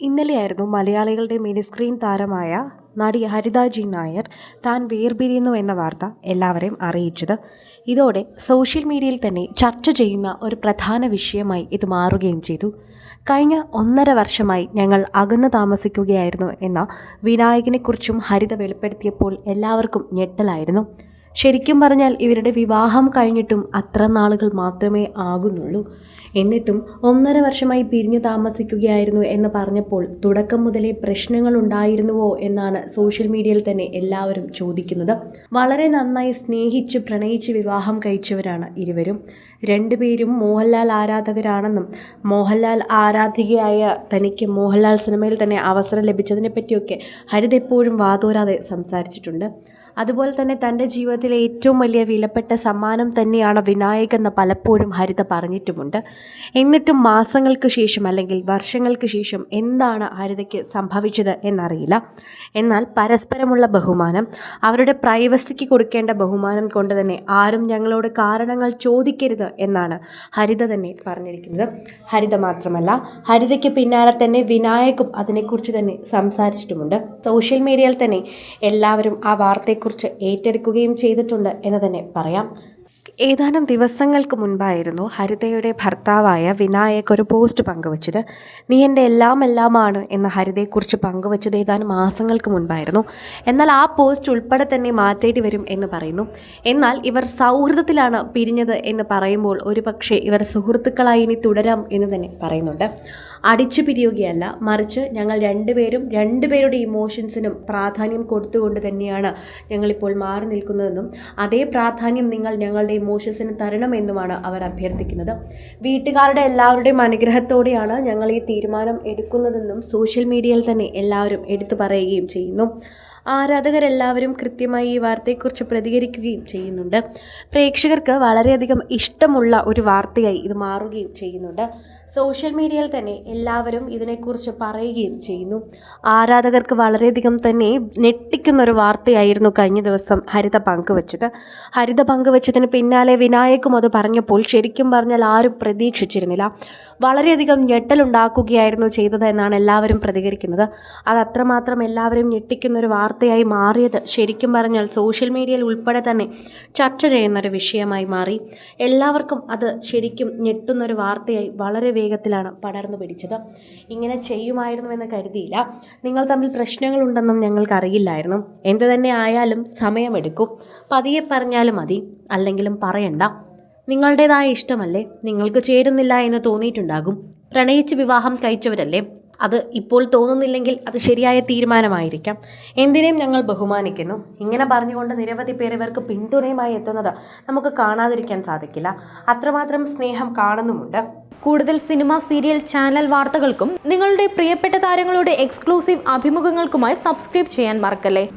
ഇന്നലെയായിരുന്നു മലയാളികളുടെ mini screen താരമായ നടി ഹരിത ജി നായർ താൻ വേർപിരിയുന്നു എന്ന വാർത്ത എല്ലാവരെയും അറിയിച്ചത്. ഇതോടെ സോഷ്യൽ മീഡിയയിൽ തന്നെ ചർച്ച ചെയ്യുന്ന ഒരു പ്രധാന വിഷയമായി ഇത് മാറുകയും ചെയ്തു. കഴിഞ്ഞ ഒന്നര വർഷമായി ഞങ്ങൾ അകന്നു താമസിക്കുകയായിരുന്നു എന്ന വിനായകനെക്കുറിച്ചും ഹരിത വെളിപ്പെടുത്തിയപ്പോൾ എല്ലാവർക്കും ഞെട്ടലായിരുന്നു. ശരിക്കും പറഞ്ഞാൽ ഇവരുടെ വിവാഹം കഴിഞ്ഞിട്ടും അത്ര നാളുകൾ മാത്രമേ ആകുന്നുള്ളൂ. എന്നിട്ടും ഒന്നര വർഷമായി പിരിഞ്ഞു താമസിക്കുകയായിരുന്നു എന്ന് പറഞ്ഞപ്പോൾ തുടക്കം മുതലേ പ്രശ്നങ്ങൾ ഉണ്ടായിരുന്നുവോ എന്നാണ് സോഷ്യൽ മീഡിയയിൽ തന്നെ എല്ലാവരും ചോദിക്കുന്നത്. വളരെ നന്നായി സ്നേഹിച്ച് പ്രണയിച്ച് വിവാഹം കഴിച്ചവരാണ് ഇരുവരും. രണ്ടുപേരും മോഹൻലാൽ ആരാധകരാണെന്നും മോഹൻലാൽ ആരാധികയായ തനിക്ക് മോഹൻലാൽ സിനിമയിൽ തന്നെ അവസരം ലഭിച്ചതിനെ പറ്റിയൊക്കെ ഹരിത് എപ്പോഴും വാതോരാതെ സംസാരിച്ചിട്ടുണ്ട്. അതുപോലെ തന്നെ തന്റെ ജീവിതത്തിലെ ഏറ്റവും വലിയ വിലപ്പെട്ട സമ്മാനം തന്നെയാണ് വിനായക് എന്ന് പലപ്പോഴും ഹരിത പറഞ്ഞിട്ടുമുണ്ട്. എന്നിട്ടും മാസങ്ങൾക്ക് ശേഷം അല്ലെങ്കിൽ വർഷങ്ങൾക്ക് ശേഷം എന്താണ് ഹരിതയ്ക്ക് സംഭവിച്ചത് എന്നറിയില്ല. എന്നാൽ പരസ്പരമുള്ള ബഹുമാനം അവരുടെ പ്രൈവസിക്ക് കൊടുക്കേണ്ട ബഹുമാനം കൊണ്ട് തന്നെ ആരും ഞങ്ങളോട് കാരണങ്ങൾ ചോദിക്കരുത് എന്നാണ് ഹരിത തന്നെ പറഞ്ഞിരിക്കുന്നത്. ഹരിത മാത്രമല്ല ഹരിതയ്ക്ക് പിന്നാലെ തന്നെ വിനായകും അതിനെക്കുറിച്ച് തന്നെ സംസാരിച്ചിട്ടുമുണ്ട്. സോഷ്യൽ മീഡിയയിൽ തന്നെ എല്ലാവരും ആ വാർത്തയെക്കുറിച്ച് ഏറ്റെടുക്കുകയും ചെയ്തിട്ടുണ്ട് എന്ന് തന്നെ പറയാം. ഏതാനും ദിവസങ്ങൾക്ക് മുൻപായിരുന്നു ഹരിതയുടെ ഭർത്താവായ വിനായക് ഒരു പോസ്റ്റ് പങ്കുവച്ചത്. നീ എന്റെ എല്ലാം എല്ലാമാണ് എന്ന ഹരിതയെക്കുറിച്ച് പങ്കുവച്ചത് ഏതാനും മാസങ്ങൾക്ക് മുൻപായിരുന്നു. എന്നാൽ ആ പോസ്റ്റ് ഉൾപ്പെടെ തന്നെ മാറ്റേണ്ടി വരും എന്ന് പറയുന്നു. എന്നാൽ ഇവർ സൗഹൃദത്തിലാണ് പിരിഞ്ഞത് എന്ന് പറയുമ്പോൾ ഒരു പക്ഷേ ഇവർ സുഹൃത്തുക്കളായി ഇനി തുടരാം എന്ന് തന്നെ പറയുന്നുണ്ട്. അടിച്ചു പിരിയുകയല്ല മറിച്ച് ഞങ്ങൾ രണ്ടുപേരും രണ്ടുപേരുടെ ഇമോഷൻസിനും പ്രാധാന്യം കൊടുത്തുകൊണ്ട് തന്നെയാണ് ഞങ്ങളിപ്പോൾ മാറി നിൽക്കുന്നതെന്നും അതേ പ്രാധാന്യം നിങ്ങൾ ഞങ്ങളുടെ ഇമോഷൻസിന് തരണമെന്നുമാണ് അവർ അഭ്യർത്ഥിക്കുന്നത്. വീട്ടുകാരുടെ എല്ലാവരുടെയും അനുഗ്രഹത്തോടെയാണ് ഞങ്ങൾ ഈ തീരുമാനം എടുക്കുന്നതെന്നും സോഷ്യൽ മീഡിയയിൽ തന്നെ എല്ലാവരും എടുത്തു പറയുകയും ചെയ്യുന്നു. ആരാധകരെല്ലാവരും കൃത്യമായി ഈ വാർത്തയെക്കുറിച്ച് പ്രതികരിക്കുകയും ചെയ്യുന്നുണ്ട്. പ്രേക്ഷകർക്ക് വളരെയധികം ഇഷ്ടമുള്ള ഒരു വാർത്തയായി ഇത് മാറുകയും ചെയ്യുന്നുണ്ട്. സോഷ്യൽ മീഡിയയിൽ തന്നെ എല്ലാവരും ഇതിനെക്കുറിച്ച് പറയുകയും ചെയ്യുന്നു. ആരാധകർക്ക് വളരെയധികം തന്നെ ഞെട്ടിക്കുന്ന ഒരു വാർത്തയായിരുന്നു കഴിഞ്ഞ ദിവസം ഹരിത പങ്കുവച്ചത്. ഹരിത പങ്കുവച്ചതിന് പിന്നാലെ വിനായകും അത് പറഞ്ഞപ്പോൾ ശരിക്കും പറഞ്ഞാൽ ആരും പ്രതീക്ഷിച്ചിരുന്നില്ല. വളരെയധികം ഞെട്ടലുണ്ടാക്കുകയായിരുന്നു ചെയ്തത് എന്നാണ് എല്ലാവരും പ്രതികരിക്കുന്നത്. അത് അത്രമാത്രം എല്ലാവരും ഞെട്ടിക്കുന്ന ഒരു വാർത്തയായി മാറിയത് ശരിക്കും പറഞ്ഞാൽ സോഷ്യൽ മീഡിയയിൽ ഉൾപ്പെടെ തന്നെ ചർച്ച ചെയ്യുന്നൊരു വിഷയമായി മാറി. എല്ലാവർക്കും അത് ശരിക്കും ഞെട്ടുന്നൊരു വാർത്തയായി വളരെ വേഗത്തിലാണ് പടർന്നു പിടിച്ചത്. ഇങ്ങനെ ചെയ്യുമായിരുന്നുവെന്ന് കരുതിയില്ല. നിങ്ങൾ തമ്മിൽ പ്രശ്നങ്ങളുണ്ടെന്നും ഞങ്ങൾക്കറിയില്ലായിരുന്നു. എന്ത് തന്നെ ആയാലും സമയമെടുക്കും. പതിയെ പറഞ്ഞാലും മതി അല്ലെങ്കിലും പറയണ്ട. നിങ്ങളുടേതായ ഇഷ്ടമല്ലേ? നിങ്ങൾക്ക് ചേരുന്നില്ല എന്ന് തോന്നിയിട്ടുണ്ടാകും. പ്രണയിച്ച് വിവാഹം കഴിച്ചവരല്ലേ? അത് ഇപ്പോൾ തോന്നുന്നില്ലെങ്കിൽ അത് ശരിയായ തീരുമാനമായിരിക്കാം. എന്തിനേയും ഞങ്ങൾ ബഹുമാനിക്കുന്നു. ഇങ്ങനെ പറഞ്ഞുകൊണ്ട് നിരവധി പേർ ഇവർക്ക് പിന്തുണയുമായി എത്തുന്നത് നമുക്ക് കാണാതിരിക്കാൻ സാധിക്കില്ല. അത്രമാത്രം സ്നേഹം കാണുന്നുമുണ്ട്. കൂടുതൽ സിനിമ സീരിയൽ ചാനൽ വാർത്തകൾക്കും നിങ്ങളുടെ പ്രിയപ്പെട്ട താരങ്ങളുടെ എക്സ്ക്ലൂസീവ് അഭിമുഖങ്ങൾക്കുമായി സബ്സ്ക്രൈബ് ചെയ്യാൻ മറക്കല്ലേ?